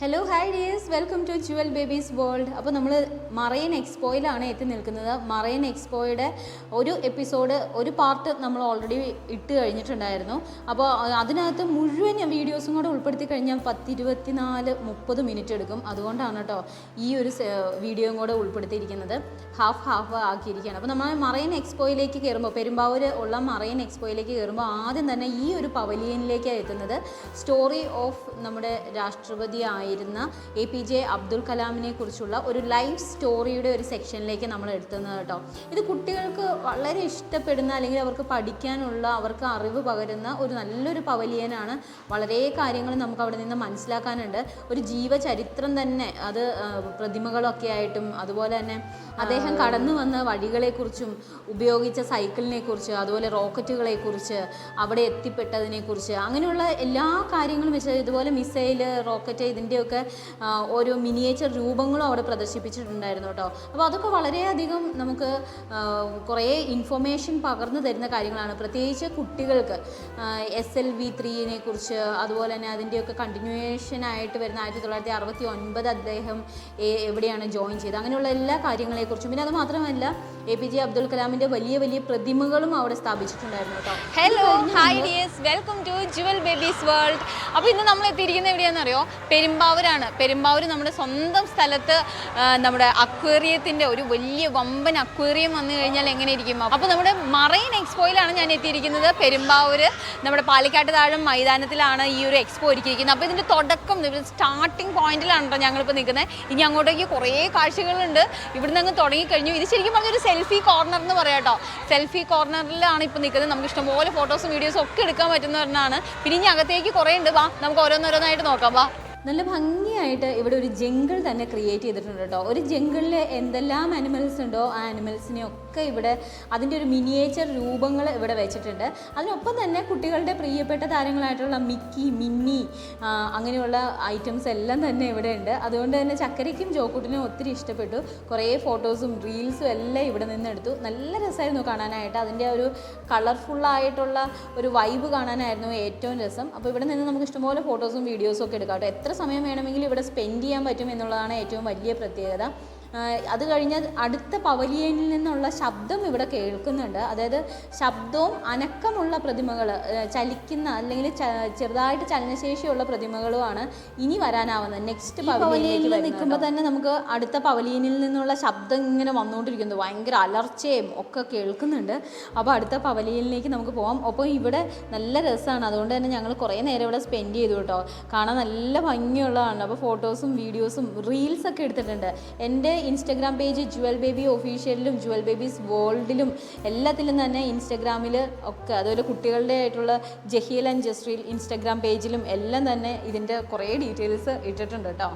Hello hi dears welcome to Jewel Babies World അപ്പോൾ നമ്മൾ marine എക്സ്പോയിലാണ് എത്തി നിൽക്കുന്നത്. മറൈൻ എക്സ്പോയുടെ ഒരു എപ്പിസോഡ് ഒരു പാർട്ട് നമ്മൾ ഓൾറെഡി ഇട്ട് കഴിഞ്ഞിട്ടുണ്ടായിരുന്നു. അപ്പോൾ അതിനകത്ത് മുഴുവൻ വീഡിയോസും കൂടെ ഉൾപ്പെടുത്തി കഴിഞ്ഞാൽ പത്തിരുപത്തിനാല് മുപ്പത് മിനിറ്റ് എടുക്കും. അതുകൊണ്ടാണ് കേട്ടോ ഈ ഒരു വീഡിയോയും കൂടെ ഉൾപ്പെടുത്തിയിരിക്കുന്നത്. ഹാഫ് ഹാഫ് ആക്കിയിരിക്കുകയാണ്. അപ്പോൾ നമ്മൾ മറൈൻ എക്സ്പോയിലേക്ക് കയറുമ്പോൾ പെരുമ്പാവൂർ ഉള്ള മറൈൻ എക്സ്പോയിലേക്ക് കയറുമ്പോൾ ആദ്യം തന്നെ ഈ ഒരു പവലിയനിലേക്കാണ് എത്തുന്നത്. സ്റ്റോറി ഓഫ് നമ്മുടെ രാഷ്ട്രപതി ആയിരുന്ന എ പി ജെ അബ്ദുൽ കലാമിനെ കുറിച്ചുള്ള ഒരു ലൈഫ് സ്റ്റോറിയുടെ ഒരു സെക്ഷനിലേക്ക് നമ്മൾ എടുത്തുന്നത് കേട്ടോ. ഇത് കുട്ടികൾക്ക് വളരെ ഇഷ്ടപ്പെടുന്ന അല്ലെങ്കിൽ അവർക്ക് പഠിക്കാനുള്ള അവർക്ക് അറിവ് പകരുന്ന ഒരു നല്ലൊരു പവലിയനാണ്. വളരെ കാര്യങ്ങൾ നമുക്ക് അവിടെ നിന്ന് മനസ്സിലാക്കാനുണ്ട്. ഒരു ജീവചരിത്രം തന്നെ അത് പ്രതിമകളൊക്കെ ആയിട്ടും അതുപോലെ തന്നെ അദ്ദേഹം കടന്നു വന്ന വഴികളെക്കുറിച്ചും ഉപയോഗിച്ച സൈക്കിളിനെ കുറിച്ച് അതുപോലെ റോക്കറ്റുകളെക്കുറിച്ച് അവിടെ എത്തിപ്പെട്ടതിനെക്കുറിച്ച് അങ്ങനെയുള്ള എല്ലാ കാര്യങ്ങളും വെച്ച് ഇതുപോലെ മിസൈൽ റോക്കറ്റ് ഇതിന്റെയൊക്കെ ആ, ഓരോ മിനിയേച്ചർ രൂപങ്ങളും അവിടെ പ്രദർശിപ്പിച്ചിട്ടുണ്ടായിരുന്നു കേട്ടോ. അപ്പോൾ അതൊക്കെ വളരെയധികം നമുക്ക് കുറേ ഇൻഫർമേഷൻ പകർന്നു തരുന്ന കാര്യങ്ങളാണ്. പ്രത്യേകിച്ച് കുട്ടികൾക്ക് എസ് എൽ വി ത്രീനെ കുറിച്ച് അതുപോലെ തന്നെ അതിന്റെയൊക്കെ കണ്ടിന്യൂവേഷനായിട്ട് വരുന്ന ആയിരത്തി തൊള്ളായിരത്തി അറുപത്തി ഒൻപത് അദ്ദേഹം എവിടെയാണ് ജോയിൻ ചെയ്തത്. അങ്ങനെയുള്ള എല്ലാ കാര്യങ്ങളെക്കുറിച്ചും. പിന്നെ അത് മാത്രമല്ല എ പി ജെ അബ്ദുൽ കലാമിന്റെ വലിയ വലിയ പ്രതിമകളും അവിടെ സ്ഥാപിച്ചിട്ടുണ്ടായിരുന്നു കേട്ടോ. Hello hi dears welcome to Jewel Babies World അപ്പോൾ ഇന്ന് നമ്മൾ എത്തിയിരിക്കുന്നത് എവിടെയാണെന്ന് അറിയോ പെരുമ്പാവൂരാണ്. പെരുമ്പാവൂർ നമ്മുടെ സ്വന്തം സ്ഥലത്ത് നമ്മുടെ അക്വേറിയത്തിന്റെ ഒരു വലിയ വമ്പൻ അക്വേറിയം വന്നു കഴിഞ്ഞാൽ എങ്ങനെ ഇരിക്കും അപ്പോൾ നമ്മുടെ മറൈൻ എക്സ്പോയിലാണ് ഞാൻ എത്തിയിരിക്കുന്നത്. പെരുമ്പാവൂർ നമ്മുടെ പാലക്കാട്ട് താഴം മൈതാനത്തിലാണ് ഈ ഒരു എക്സ്പോ ഒരുക്കിയിരിക്കുന്നത്. അപ്പോൾ ഇതിന്റെ തുടക്കം സ്റ്റാർട്ടിംഗ് പോയിന്റിലാണ് കേട്ടോ ഞങ്ങളിപ്പോൾ നിൽക്കുന്നത് ഇനി അങ്ങോട്ടേക്ക് കുറേ കാഴ്ചകളുണ്ട്. ഇവിടുന്ന് അങ്ങ് തുടങ്ങിക്കഴിഞ്ഞു. ഇത് ശരിക്കും പറഞ്ഞൊരു സെൽഫി കോർണർ എന്ന് പറയാം കേട്ടോ സെൽഫി കോർണറിലാണ് ഇപ്പോൾ നിൽക്കുന്നത്. നമുക്ക് ഇഷ്ടംപോലെ ഫോട്ടോസും വീഡിയോസും ഒക്കെ എടുക്കാൻ പറ്റുന്ന ഒരെണ്ണമാണ് പിന്നെ ഇനി അകത്തേക്ക് കുറേ ഉണ്ട്. വാ നമുക്ക് ഓരോന്നോരോന്നായിട്ട് നോക്കാം. വാ. നല്ല ഭംഗിയായിട്ട് ഇവിടെ ഒരു ജംഗിൾ തന്നെ ക്രിയേറ്റ് ചെയ്തിട്ടുണ്ട് കേട്ടോ. ഒരു ജംഗിളിൽ എന്തെല്ലാം അനിമൽസ് ഉണ്ടോ ആ അനിമൽസിനെ ഒക്കെ ഇവിടെ അതിന്റെ ഒരു മിനിയേച്ചർ രൂപങ്ങൾ ഇവിടെ വെച്ചിട്ടുണ്ട്. അതിനൊപ്പം തന്നെ കുട്ടികളുടെ പ്രിയപ്പെട്ട താരങ്ങളായിട്ടുള്ള മിക്കി മിന്നി അങ്ങനെയുള്ള ഐറ്റംസ് എല്ലാം തന്നെ ഇവിടെ ഉണ്ട്. അതുകൊണ്ട് തന്നെ ചക്കരയ്ക്കും ജോക്കുട്ടിനും ഒത്തിരി ഇഷ്ടപ്പെട്ടു. കുറേ ഫോട്ടോസും റീൽസും എല്ലാം ഇവിടെ നിന്ന് എടുത്തു നല്ല രസമായിരുന്നു കാണാനായിട്ട്. അതിന്റെ ഒരു കളർഫുള്ളായിട്ടുള്ള ഒരു വൈബ് കാണാനായിരുന്നു ഏറ്റവും രസം. അപ്പോൾ ഇവിടെ നിന്ന് നമുക്ക് ഇഷ്ടംപോലെ ഫോട്ടോസും വീഡിയോസും ഒക്കെ എടുക്കാം കേട്ടോ. എത്ര സമയം വേണമെങ്കിലും ഇവിടെ സ്പെൻഡ് ചെയ്യാൻ പറ്റും എന്നുള്ളതാണ് ഏറ്റവും വലിയ പ്രത്യേകത. അത് കഴിഞ്ഞ് അടുത്ത പവലിയനിൽ നിന്നുള്ള ശബ്ദം ഇവിടെ കേൾക്കുന്നുണ്ട്. അതായത് ശബ്ദവും അനക്കമുള്ള പ്രതിമകൾ ചലിക്കുന്ന അല്ലെങ്കിൽ ചെറുതായിട്ട് ചലനശേഷിയുള്ള പ്രതിമകളുമാണ് ഇനി വരാനാവുന്നത്. നെക്സ്റ്റ് പവലിയനിൽ നിൽക്കുമ്പോൾ തന്നെ നമുക്ക് അടുത്ത പവലിയനിൽ നിന്നുള്ള ശബ്ദം ഇങ്ങനെ വന്നുകൊണ്ടിരിക്കുന്നു. ഭയങ്കര അലർച്ചയും ഒക്കെ കേൾക്കുന്നുണ്ട്. അപ്പോൾ അടുത്ത പവലിയനിലേക്ക് നമുക്ക് പോകാം ഒപ്പം ഇവിടെ നല്ല രസമാണ് അതുകൊണ്ട് തന്നെ ഞങ്ങൾ കുറേ നേരം ഇവിടെ സ്പെൻഡ് ചെയ്തു കേട്ടോ. കാണാൻ നല്ല ഭംഗിയുള്ളതാണ്. അപ്പോൾ ഫോട്ടോസും വീഡിയോസും റീൽസൊക്കെ എടുത്തിട്ടുണ്ട്. എന്റെ ഇൻസ്റ്റഗ്രാം പേജ് ജുവൽ ബേബി ഒഫീഷ്യലിലും ജുവൽ ബേബീസ് വേൾഡിലും എല്ലാത്തിലും തന്നെ ഇൻസ്റ്റഗ്രാമിൽ ഒക്കെ അതുപോലെ കുട്ടികളുടെ ആയിട്ടുള്ള ജഹീൽ ആൻഡ് ജസ്രീൽ ഇൻസ്റ്റഗ്രാം പേജിലും എല്ലാം തന്നെ ഇതിന്റെ കുറേ ഡീറ്റെയിൽസ് ഇട്ടിട്ടുണ്ട് കേട്ടോ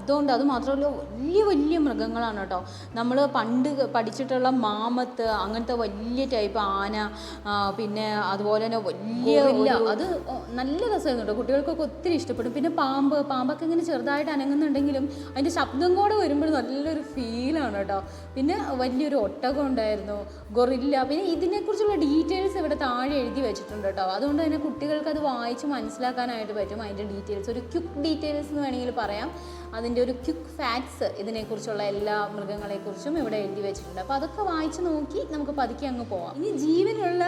ശബ്ദമുണ്ട്. അത് മാത്രമല്ല വലിയ വലിയ മൃഗങ്ങളാണ് കേട്ടോ. നമ്മൾ പണ്ട് പഠിച്ചിട്ടുള്ള മാമത്ത് അങ്ങനത്തെ വലിയ ടൈപ്പ് ആന പിന്നെ അതുപോലെ തന്നെ വലിയ അത് നല്ല രസമായിരുന്നു കേട്ടോ. കുട്ടികൾക്കൊക്കെ ഒത്തിരി ഇഷ്ടപ്പെടും. പിന്നെ പാമ്പ് പാമ്പൊക്കെ ഇങ്ങനെ ചെറുതായിട്ട് അനങ്ങുന്നുണ്ടെങ്കിലും അതിന്റെ ശബ്ദം കൂടെ വരുമ്പോൾ നല്ലൊരു ഫീലാണ് കേട്ടോ. പിന്നെ വലിയൊരു ഒട്ടകം ഉണ്ടായിരുന്നു ഗൊറില്ല. പിന്നെ ഇതിനെക്കുറിച്ചുള്ള ഡീറ്റെയിൽസ് ഇവിടെ താഴെ എഴുതി വെച്ചിട്ടുണ്ട് കേട്ടോ. അതുകൊണ്ട് തന്നെ കുട്ടികൾക്ക് അത് വായിച്ച് മനസ്സിലാക്കാനായിട്ട് പറ്റും. അതിന്റെ ഡീറ്റെയിൽസ് ഒരു ക്യുക്ക് ഡീറ്റെയിൽസ് എന്ന് വേണമെങ്കിൽ പറയാം. അതിന്റെ ഒരു ക്യുക്ക് ഫാക്ട്സ് ഇതിനെക്കുറിച്ചുള്ള എല്ലാ മൃഗങ്ങളെക്കുറിച്ചും ഇവിടെ എഴുതി വെച്ചിട്ടുണ്ട്. അപ്പോൾ അതൊക്കെ വായിച്ച് നോക്കി നമുക്ക് പതുക്കെ അങ്ങ് പോവാം. ഇനി ജീവനുള്ള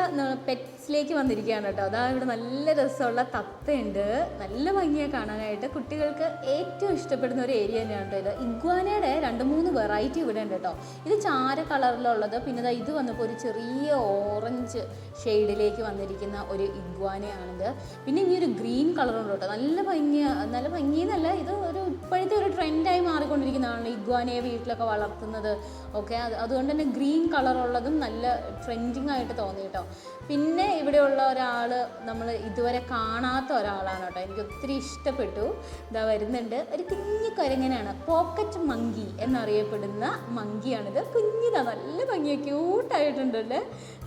പെറ്റ്സിലേക്ക് വന്നിരിക്കുകയാണ് കേട്ടോ. അതാ ഇവിടെ നല്ല രസമുള്ള തത്തയുണ്ട്. നല്ല ഭംഗിയെ കാണാനായിട്ട്. കുട്ടികൾക്ക് ഏറ്റവും ഇഷ്ടപ്പെടുന്ന ഒരു ഏരിയ തന്നെയാണ് കേട്ടോ ഇത്. ഇഗ്വാനയുടെ രണ്ട് മൂന്ന് വെറൈറ്റി ഇവിടെ ഉണ്ട് കേട്ടോ. ഇത് ചാര കളറിലുള്ളത്. പിന്നെ ഇത് വന്നപ്പോൾ ഒരു ചെറിയ ഓറഞ്ച് ഷെയ്ഡിലേക്ക് വന്നിരിക്കുന്ന ഒരു ഇഗ്വാനയാണിത്. പിന്നെ ഇനി ഒരു ഗ്രീൻ കളറുണ്ട് കേട്ടോ. നല്ല ഭംഗി നല്ല ഭംഗിയെന്നല്ല ഇത് ഒരു ഇപ്പോഴത്തെ ഒരു ട്രെൻഡായി മാറിക്കൊണ്ടിരിക്കുന്നതാണ് ഇഗ്വാനയെ വീട്ടിലൊക്കെ വളർത്തുന്നത്. ഓക്കെ അത് അതുകൊണ്ട് തന്നെ ഗ്രീൻ കളറുള്ളതും നല്ല ട്രെൻഡിങ് ആയിട്ട് തോന്നി കേട്ടോ പിന്നെ ഇവിടെയുള്ള ഒരാൾ നമ്മൾ ഇതുവരെ കാണാത്ത ഒരാളാണ് കേട്ടോ എനിക്ക് ഒത്തിരി ഇഷ്ടപ്പെട്ടു. ഇതാ വരുന്നുണ്ട്. ഒരു കുഞ്ഞു കുരങ്ങനാണ്. പോക്കറ്റ് മങ്കി എന്നറിയപ്പെടുന്ന മങ്കിയാണിത്. കുഞ്ഞിതാ നല്ല ഭംഗിയാണ് ക്യൂട്ടായിട്ടുണ്ട് അല്ലേ?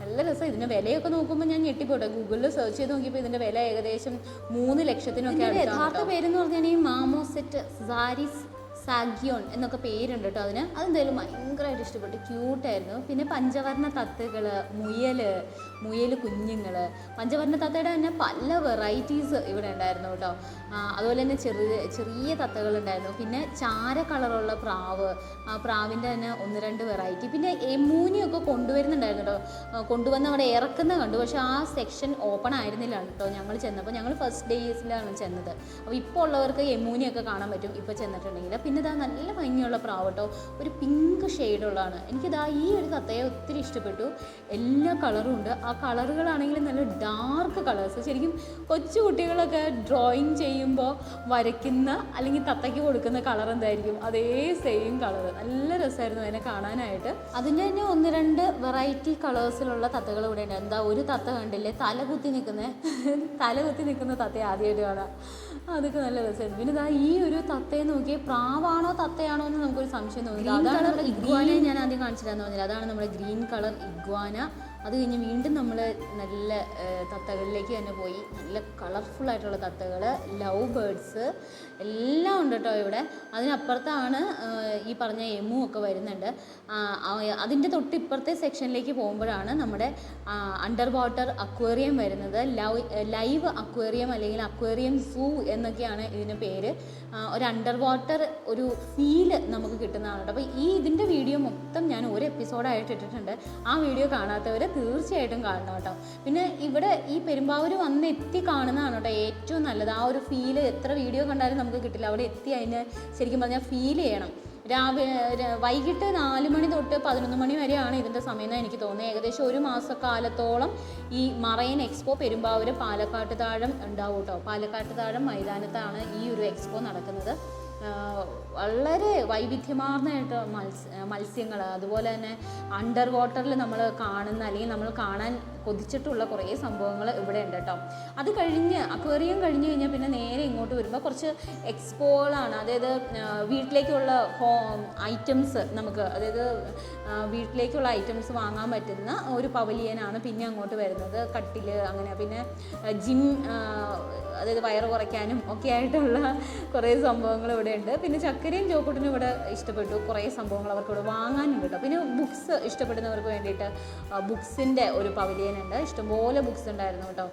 നല്ല രസം. ഇതിന്റെ വിലയൊക്കെ നോക്കുമ്പോൾ ഞാൻ ഞെട്ടിപ്പോട്ടെ. ഗൂഗിളിൽ സെർച്ച് ചെയ്ത് നോക്കിയപ്പോൾ ഇതിന്റെ വില ഏകദേശം മൂന്ന് ലക്ഷത്തിനൊക്കെ യഥാർത്ഥ പേരെന്ന് പറഞ്ഞാൽ ഈ മാമോസെറ്റ് സാരിസ് സാഗ്യോൺ എന്നൊക്കെ പേരുണ്ട് കേട്ടോ അതിന്. അതെന്തായാലും ഭയങ്കരമായിട്ട് ഇഷ്ടപ്പെട്ടു. ക്യൂട്ടായിരുന്നു. പിന്നെ പഞ്ചവർണ തത്തകൾ മുയൽ മുയൽ കുഞ്ഞുങ്ങൾ പഞ്ചവർണ തത്തയുടെ തന്നെ പല വെറൈറ്റീസ് ഇവിടെ ഉണ്ടായിരുന്നു കേട്ടോ. അതുപോലെ തന്നെ ചെറിയ ചെറിയ തത്തകൾ ഉണ്ടായിരുന്നു പിന്നെ ചാര കളറുള്ള പ്രാവ്. ആ പ്രാവിന്റെ തന്നെ ഒന്ന് രണ്ട് വെറൈറ്റി പിന്നെ എമൂനിയൊക്കെ കൊണ്ടുവരുന്നുണ്ടായിരുന്നു കേട്ടോ. കൊണ്ടുവന്ന് അവിടെ ഇറക്കുന്ന കണ്ടു. പക്ഷേ ആ സെക്ഷൻ ഓപ്പൺ ആയിരുന്നില്ല കേട്ടോ ഞങ്ങൾ ചെന്നപ്പോൾ. ഞങ്ങൾ ഫസ്റ്റ് ഡേയ്സിലാണ് ചെന്നത്. അപ്പോൾ ഇപ്പോൾ ഉള്ളവർക്ക് എമൂനിയൊക്കെ കാണാൻ പറ്റും. ഇപ്പോൾ ചെന്നിട്ടുണ്ടെങ്കിൽ. പിന്നെ ഇതാ നല്ല ഭംഗിയുള്ള പ്രാവ് കേട്ടോ ഒരു പിങ്ക് ഷെയ്ഡുള്ളതാണ് എനിക്കിതാ ഈ ഒരു തത്തയെ ഒത്തിരി ഇഷ്ടപ്പെട്ടു. എല്ലാ കളറും ഉണ്ട്. ആ കളറുകളാണെങ്കിലും നല്ല ഡാർക്ക് കളേഴ്സ് ശരിക്കും കൊച്ചു കുട്ടികളൊക്കെ ഡ്രോയിങ് ചെയ്യുമ്പോൾ വരയ്ക്കുന്ന അല്ലെങ്കിൽ തത്തയ്ക്ക് കൊടുക്കുന്ന കളർ എന്തായിരിക്കും? അതേ സെയിം കളർ നല്ല രസമായിരുന്നു അതിനെ കാണാനായിട്ട്. അതിന്റെ തന്നെ ഒന്ന് രണ്ട് വെറൈറ്റി കളേഴ്സിലുള്ള തത്തകൾ ഇവിടെ ഉണ്ട്. എന്താ ഒരു തത്ത കണ്ടില്ലേ? തല കുത്തി നിൽക്കുന്ന തല കുത്തി നിൽക്കുന്ന തത്തയെ ആദ്യമായിട്ട് കാണാം. അതൊക്കെ നല്ല രസമായിരുന്നു പിന്നെ ഇതാ ഈ ഒരു തത്തയെ നോക്കി പ്രാവാണോ തത്തയാണോ എന്ന് നമുക്കൊരു സംശയം തോന്നി അതാണ് നമ്മുടെ ഇഗ്വാന ഞാൻ ആദ്യം കാണിച്ചിട്ടാന്ന് പറഞ്ഞില്ല? അതാണ് നമ്മുടെ ഗ്രീൻ കളർ ഇഗ്വാന അത് കഴിഞ്ഞ് വീണ്ടും നമ്മൾ നല്ല തത്തകളിലേക്ക് തന്നെ പോയി. നല്ല കളർഫുൾ ആയിട്ടുള്ള തത്തകൾ ലവ് ബേർഡ്സ് എല്ലാം ഉണ്ട് കേട്ടോ ഇവിടെ. അതിനപ്പുറത്താണ് ഈ പറഞ്ഞ എമു ഒക്കെ വരുന്നുണ്ട്. അതിന്റെ തൊട്ട് ഇപ്പുറത്തെ സെക്ഷനിലേക്ക് പോകുമ്പോഴാണ് നമ്മുടെ അണ്ടർ വാട്ടർ അക്വേറിയം വരുന്നത്. ലവ് ലൈവ് അക്വേറിയം അല്ലെങ്കിൽ അക്വേറിയം സൂ എന്നൊക്കെയാണ് ഇതിന് പേര്. ഒരു അണ്ടർ വാട്ടർ ഒരു ഫീൽ നമുക്ക് കിട്ടുന്നതാണ് കേട്ടോ അപ്പോൾ ഈ ഇതിന്റെ വീഡിയോ മൊത്തം ഞാൻ ഒരു എപ്പിസോഡായിട്ട് ഇട്ടിട്ടുണ്ട്. ആ വീഡിയോ കാണാത്തവർ തീർച്ചയായിട്ടും കാണണം കേട്ടോ. പിന്നെ ഇവിടെ ഈ പെരുമ്പാവൂർ വന്ന് എത്തി കാണുന്നതാണ് കേട്ടോ ഏറ്റവും നല്ലത്. ആ ഒരു ഫീൽ എത്ര വീഡിയോ കണ്ടാലും നമുക്ക് കിട്ടില്ല. അവിടെ എത്തി അതിനെ ശരിക്കും പറഞ്ഞാൽ ഫീൽ ചെയ്യണം. രാവിലെ വൈകിട്ട് നാല് മണി തൊട്ട് പതിനൊന്ന് മണി വരെയാണ് ഇതിന്റെ സമയം എന്ന് എനിക്ക് തോന്നുന്നത്. ഏകദേശം ഒരു മാസക്കാലത്തോളം ഈ മറൈൻ എക്സ്പോ പെരുമ്പാവൂർ പാലക്കാട്ട് താഴം ഉണ്ടാവും കേട്ടോ. പാലക്കാട്ട് താഴം മൈതാനത്താണ് ഈ ഒരു എക്സ്പോ നടക്കുന്നത്. വളരെ വൈവിധ്യമാർന്നതായിട്ട് മത്സ്യ മത്സ്യങ്ങൾ അതുപോലെ തന്നെ അണ്ടർ വാട്ടറിൽ നമ്മൾ കാണുന്ന അല്ലെങ്കിൽ നമ്മൾ കാണാൻ കൊതിച്ചിട്ടുള്ള കുറേ സംഭവങ്ങൾ ഇവിടെ ഉണ്ട് കേട്ടോ. അത് കഴിഞ്ഞ് അക്വേറിയം കഴിഞ്ഞ് കഴിഞ്ഞാൽ പിന്നെ നേരെ ഇങ്ങോട്ട് വരുമ്പോൾ കുറച്ച് എക്സ്പോകളാണ് അതായത് വീട്ടിലേക്കുള്ള ഹോ ഐറ്റംസ് നമുക്ക് അതായത് വീട്ടിലേക്കുള്ള ഐറ്റംസ് വാങ്ങാൻ പറ്റുന്ന ഒരു പവലിയനാണ് പിന്നെ അങ്ങോട്ട് വരുന്നത്. കട്ടിൽ അങ്ങനെ പിന്നെ ജിം അതായത് വയറ് കുറയ്ക്കാനും ഒക്കെ ആയിട്ടുള്ള കുറേ സംഭവങ്ങൾ ഇവിടെ ഉണ്ട് പിന്നെ ചക്കരയും ചോക്കൂട്ടിനും ഇവിടെ ഇഷ്ടപ്പെട്ടു. കുറേ സംഭവങ്ങൾ അവർക്ക് ഇവിടെ വാങ്ങാനും കിട്ടും. പിന്നെ ബുക്സ് ഇഷ്ടപ്പെടുന്നവർക്ക് വേണ്ടിയിട്ട് ബുക്സിന്റെ ഒരു പവലിയൻ ഉണ്ട്. ഇഷ്ടംപോലെ ബുക്സ് ഉണ്ടായിരുന്നു കേട്ടോ.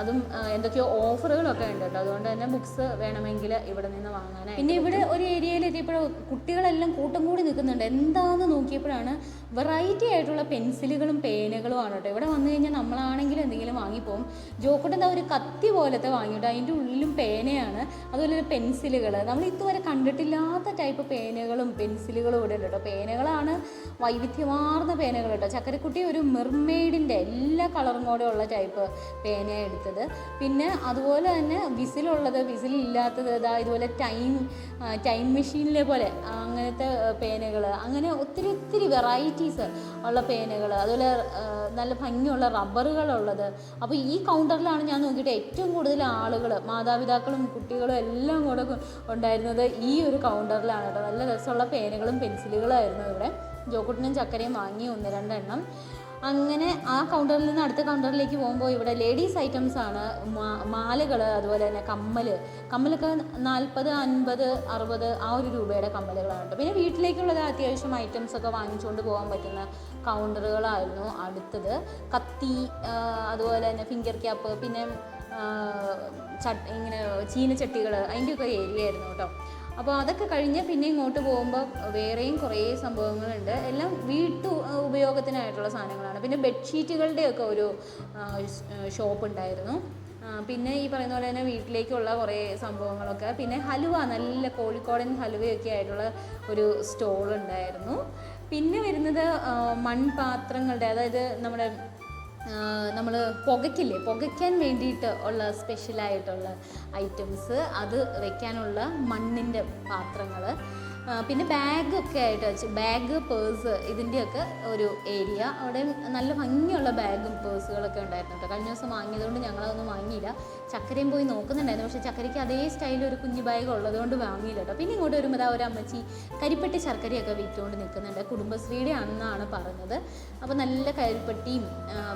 അതും എന്തൊക്കെയോ ഓഫറുകളൊക്കെ ഉണ്ട് കേട്ടോ. അതുകൊണ്ട് തന്നെ ബുക്സ് വേണമെങ്കിൽ ഇവിടെ നിന്ന് വാങ്ങാനായി പിന്നെ ഇവിടെ ഒരു ഏരിയയിൽ എത്തിയപ്പോൾ കുട്ടികളെല്ലാം കൂട്ടം കൂടി നിൽക്കുന്നുണ്ട്. എന്താണെന്ന് നോക്കിയപ്പോഴാണ് വെറൈറ്റി ആയിട്ടുള്ള പെൻസിലുകളും പേനകളും ആണ് കേട്ടോ. ഇവിടെ വന്നു കഴിഞ്ഞാൽ നമ്മളാണെങ്കിലും എന്തെങ്കിലും വാങ്ങിപ്പോവും. എന്താ ഒരു കത്തി പോലത്തെ വാങ്ങിയിട്ട് അതിന്റെ ഉള്ളിലും പേനയാണ് അതുപോലെ തന്നെ പെൻസിലുകൾ. നമ്മൾ ഇതുവരെ കണ്ടിട്ടില്ലാത്ത ടൈപ്പ് പേനകളും പെൻസിലുകളും ഇവിടെ ഉണ്ട് കേട്ടോ. പേനകളാണ് വൈവിധ്യമാർന്ന പേനകൾ കേട്ടോ. ചക്കരക്കുട്ടി ഒരു മെർമെയ്ഡിന്റെ എല്ലാ കളറും കൂടെ ഉള്ള ടൈപ്പ് പേന എടുത്തത്. പിന്നെ അതുപോലെ തന്നെ വിസിലുള്ളത് വിസിലില്ലാത്തത് ഇതാ ഇതുപോലെ ടൈം ടൈം മെഷീനിലെ പോലെ അങ്ങനത്തെ പേനകൾ അങ്ങനെ ഒത്തിരി ഒത്തിരി വെറൈറ്റീസ് ഉള്ള പേനകൾ അതുപോലെ നല്ല ഭംഗിയുള്ള റബ്ബറുകളുള്ളത്. അപ്പോൾ ഈ കൗണ്ടറിലാണ് ഞാൻ നോക്കിയിട്ട് ഏറ്റവും കൂടുതൽ ആളുകൾ മാതാപിതാക്കളും കുട്ടികളും എല്ലാം കൂടെ ഉണ്ടായിരുന്നത് ഈ ഒരു കൗണ്ടറിലാണ് കേട്ടോ. നല്ല രസമുള്ള പേനകളും പെൻസിലുകളും ആയിരുന്നു ഇവിടെ. ജോക്കുട്ടിനും ചക്കരയും വാങ്ങി ഒന്ന് രണ്ടെണ്ണം. അങ്ങനെ ആ കൗണ്ടറിൽ നിന്ന് അടുത്ത കൗണ്ടറിലേക്ക് പോകുമ്പോൾ ഇവിടെ ലേഡീസ് ഐറ്റംസ് ആണ്. മാലകൾ അതുപോലെ തന്നെ കമ്മൽ കമ്മലൊക്കെ നാൽപ്പത് അൻപത് അറുപത് ആ ഒരു രൂപയുടെ കമ്മലുകളാണ് കേട്ടോ. പിന്നെ വീട്ടിലേക്കുള്ളത് അത്യാവശ്യം ഐറ്റംസ് ഒക്കെ വാങ്ങിച്ചുകൊണ്ട് പോകാൻ പറ്റുന്ന കൗണ്ടറുകളായിരുന്നു അടുത്തത്. കത്തി അതുപോലെ തന്നെ ഫിംഗർ ക്യാപ്പ് പിന്നെ ചട്ട ഇങ്ങനെ ചീനച്ചട്ടികൾ അതിന്റെയൊക്കെ ഏരിയ ആയിരുന്നു കേട്ടോ. അപ്പോൾ അതൊക്കെ കഴിഞ്ഞ് പിന്നെ ഇങ്ങോട്ട് പോകുമ്പോൾ വേറെയും കുറേ സംഭവങ്ങളുണ്ട്. എല്ലാം വീട്ടു ഉപയോഗത്തിനായിട്ടുള്ള സാധനങ്ങളാണ്. പിന്നെ ബെഡ്ഷീറ്റുകളുടെയൊക്കെ ഒരു ഷോപ്പ് ഉണ്ടായിരുന്നു പിന്നെ ഈ പറയുന്ന പോലെ തന്നെ വീട്ടിലേക്കുള്ള കുറേ സംഭവങ്ങളൊക്കെ. പിന്നെ ഹലുവ നല്ല കോഴിക്കോടൻ ഹലുവയൊക്കെ ആയിട്ടുള്ള ഒരു സ്റ്റോൾ ഉണ്ടായിരുന്നു പിന്നെ വരുന്നത് മൺപാത്രങ്ങളുടെ അതായത് നമ്മുടെ നമ്മൾ പുകയ്ക്കില്ലേ? പുകയ്ക്കാൻ വേണ്ടിയിട്ട് ഉള്ള സ്പെഷ്യലായിട്ടുള്ള ഐറ്റംസ് അത് വെക്കാനുള്ള മണ്ണിന്റെ പാത്രങ്ങൾ പിന്നെ ബാഗൊക്കെ ആയിട്ട് വെച്ച് ബാഗ് പേഴ്സ് ഇതിന്റെയൊക്കെ ഒരു ഏരിയ. അവിടെ നല്ല ഭംഗിയുള്ള ബാഗും പേഴ്സുകളൊക്കെ ഉണ്ടായിരുന്നു കേട്ടോ കഴിഞ്ഞ ദിവസം വാങ്ങിയതുകൊണ്ട് ഞങ്ങളതൊന്നും വാങ്ങിയില്ല. ചക്കരയും പോയി നോക്കുന്നുണ്ടായിരുന്നു. പക്ഷേ ചക്കരയ്ക്ക് അതേ സ്റ്റൈലിൽ ഒരു കുഞ്ഞു ബാഗ് ഉള്ളതുകൊണ്ട് വാങ്ങിയില്ല കേട്ടോ. പിന്നെ ഇങ്ങോട്ട് വരുമ്പോൾ ആ ഒരു അമ്മച്ചി കരിപ്പെട്ടി ശർക്കരയൊക്കെ വിറ്റുകൊണ്ട് നിൽക്കുന്നുണ്ട്. കുടുംബശ്രീയുടെ ആണെന്നാണ് പറഞ്ഞത്. അപ്പോൾ നല്ല കരിപ്പെട്ടിയും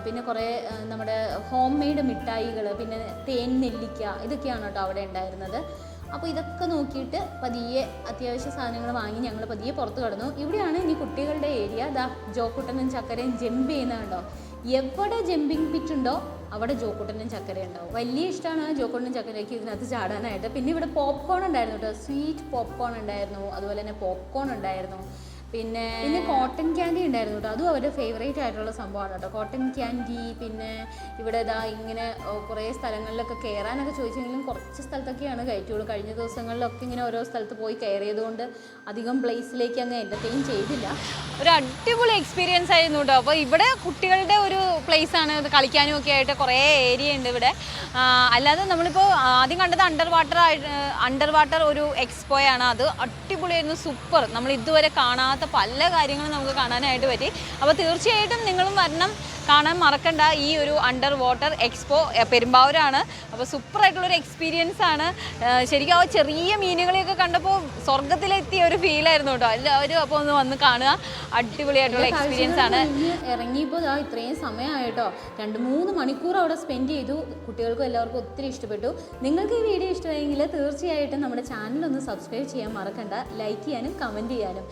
പിന്നെ കുറേ നമ്മുടെ ഹോം മെയ്ഡ് മിഠായികൾ പിന്നെ തേൻ നെല്ലിക്ക ഇതൊക്കെയാണ് കേട്ടോ അവിടെ ഉണ്ടായിരുന്നത്. അപ്പോൾ ഇതൊക്കെ നോക്കിയിട്ട് പതിയെ അത്യാവശ്യ സാധനങ്ങൾ വാങ്ങി ഞങ്ങൾ പതിയെ പുറത്ത് കടന്നു. ഇവിടെയാണ് ഇനി കുട്ടികളുടെ ഏരിയ ദാ ജോക്കുട്ടനും ചക്കരയും ജമ്പ് ചെയ്യുന്നുണ്ടോ എവിടെ ജമ്പിങ് പിറ്റുണ്ടോ അവിടെ ജോക്കുട്ടനും ചക്കര ഉണ്ടാവും. വലിയ ഇഷ്ടമാണ് ജോക്കുട്ടനും ചക്കരയ്ക്ക് ഇതിനകത്ത് ചാടാനായിട്ട്. പിന്നെ ഇവിടെ പോപ്കോൺ ഉണ്ടായിരുന്നു കേട്ടോ. സ്വീറ്റ് പോപ്കോൺ ഉണ്ടായിരുന്നു. അതുപോലെ തന്നെ പോപ്കോൺ ഉണ്ടായിരുന്നു. പിന്നെ പിന്നെ കോട്ടൺ ക്യാൻഡി ഉണ്ടായിരുന്നു കേട്ടോ അതും അവരുടെ ഫേവറേറ്റ് ആയിട്ടുള്ള സംഭവമാണ് കേട്ടോ കോട്ടൺ ക്യാൻഡി പിന്നെ ഇവിടെ ഇതാ ഇങ്ങനെ കുറേ സ്ഥലങ്ങളിലൊക്കെ കയറാനൊക്കെ ചോദിച്ചെങ്കിലും കുറച്ച് സ്ഥലത്തൊക്കെയാണ് കയറ്റുള്ളൂ കഴിഞ്ഞ ദിവസങ്ങളിലൊക്കെ ഇങ്ങനെ ഓരോ സ്ഥലത്ത് പോയി കയറിയതുകൊണ്ട് അധികം പ്ലേസിലേക്ക് അങ്ങ് എന്റർടൈൻ ചെയ്തില്ല. ഒരു അടിപൊളി എക്സ്പീരിയൻസ് ആയിരുന്നു കേട്ടോ അപ്പോൾ ഇവിടെ കുട്ടികളുടെ ഒരു പ്ലേസ് ആണ്. കളിക്കാനും ഒക്കെ ആയിട്ട് കുറേ ഏരിയ ഉണ്ട് ഇവിടെ. അല്ലാതെ നമ്മളിപ്പോൾ ആദ്യം കണ്ടത് അണ്ടർ വാട്ടർ അണ്ടർ വാട്ടർ ഒരു എക്സ്പോയാണ് അത് അടിപൊളിയായിരുന്നു സൂപ്പർ നമ്മൾ ഇതുവരെ കാണാത്ത പല കാര്യങ്ങളും നമുക്ക് കാണാനായിട്ട് പറ്റി. അപ്പോൾ തീർച്ചയായിട്ടും നിങ്ങളും വരണം. കാണാൻ മറക്കണ്ട. ഈ ഒരു അണ്ടർ വാട്ടർ എക്സ്പോ പെരുമ്പാവൂരാണ്. അപ്പോൾ സൂപ്പറായിട്ടുള്ളൊരു എക്സ്പീരിയൻസ് ആണ്. ശരിക്കും ആ ചെറിയ മീനുകളെയൊക്കെ കണ്ടപ്പോൾ സ്വർഗത്തിലെത്തിയ ഒരു ഫീലായിരുന്നു കേട്ടോ. എല്ലാവരും അപ്പോൾ ഒന്ന് വന്ന് കാണുക. അടിപൊളിയായിട്ടുള്ള എക്സ്പീരിയൻസ് ആണ്. ഇറങ്ങിയപ്പോൾ ആ ഇത്രയും സമയമായിട്ടോ രണ്ട് മൂന്ന് മണിക്കൂർ അവിടെ സ്പെൻഡ് ചെയ്തു. കുട്ടികൾക്കും എല്ലാവർക്കും ഒത്തിരി ഇഷ്ടപ്പെട്ടു. നിങ്ങൾക്ക് ഈ വീഡിയോ ഇഷ്ടമായെങ്കിൽ തീർച്ചയായിട്ടും നമ്മുടെ ചാനൽ ഒന്ന് സബ്സ്ക്രൈബ് ചെയ്യാൻ മറക്കണ്ട. ലൈക്ക് ചെയ്യാനും കമന്റ് ചെയ്യാനും.